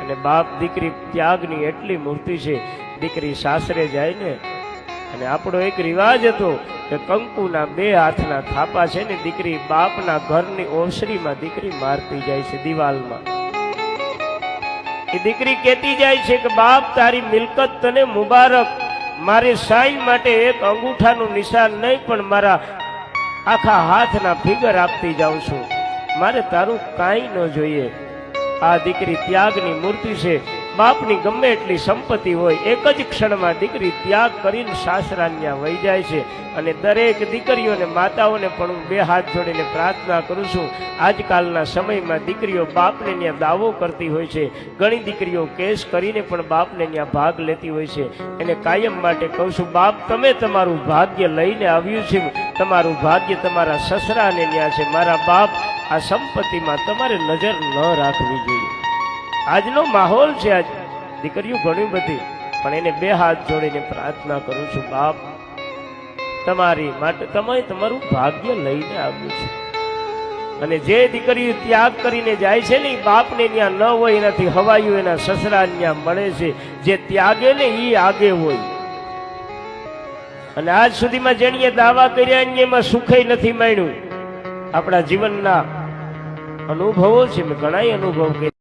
અને બાપ દીકરી ત્યાગની એટલી મૂર્તિ છે, દીકરી સાસરે જાય ને અને આપણો એક રિવાજ હતો કે કંકુના બે હાથના થાપા છે ને, દીકરી બાપના ઘરની ઓસરીમાં દીકરી મારતી જાય છે દિવાલમાં. એ દીકરી કહેતી જાય છે કે, બાપ, તારી મિલકત તને મુબારક. મારે સાઈ માટે એક અંગૂઠાનું નિશાન નહીં, પણ મારા આખા હાથના ફિગર આપતી જાઉં છું. મારે તારું કાંઈ ન જોઈએ. આ દીકરી ત્યાગની મૂર્તિ છે. બાપની ગમે એટલી સંપત્તિ હોય, એક જ ક્ષણમાં દીકરી ત્યાગ કરીને સાસરાન્યા વહી જાય છે. અને દરેક દીકરીઓને, માતાઓને પણ હું બે હાથ જોડીને પ્રાર્થના કરું છું. આજકાલના સમયમાં દીકરીઓ બાપને ત્યાં દાવો કરતી હોય છે. ઘણી દીકરીઓ કેસ કરીને પણ બાપને ત્યાં ભાગ લેતી હોય છે. એને કાયમ માટે કહું છું, બાપ, તમે તમારું ભાગ્ય લઈને આવ્યું છે. તમારું ભાગ્ય તમારા સસરાને ત્યાં છે. મારા બાપ આ સંપત્તિમાં તમારે નજર ન રાખવી જોઈએ. આજનો માહોલ છે આજ. દીકરીઓ ઘણી બધી, પણ એને બે હાથ જોડીને પ્રાર્થના કરું છું, બાપ, તમારી માટે તમે તમારું ભાગ્ય લઈને આવ્યું છે. અને જે દીકરીઓ ત્યાગ કરીને જાય છે ને બાપને ત્યાં ન હોય, એનાથી હવાયું એના સસરા ત્યાં મળે છે. જે ત્યાગે ને એ આગે હોય. અને આજ સુધીમાં જેણીએ દાવા કર્યા એમાં સુખે નથી માણ્યું આપણા જીવનના અનુભવો છે, મેં ઘણા અનુભવ કર્યા.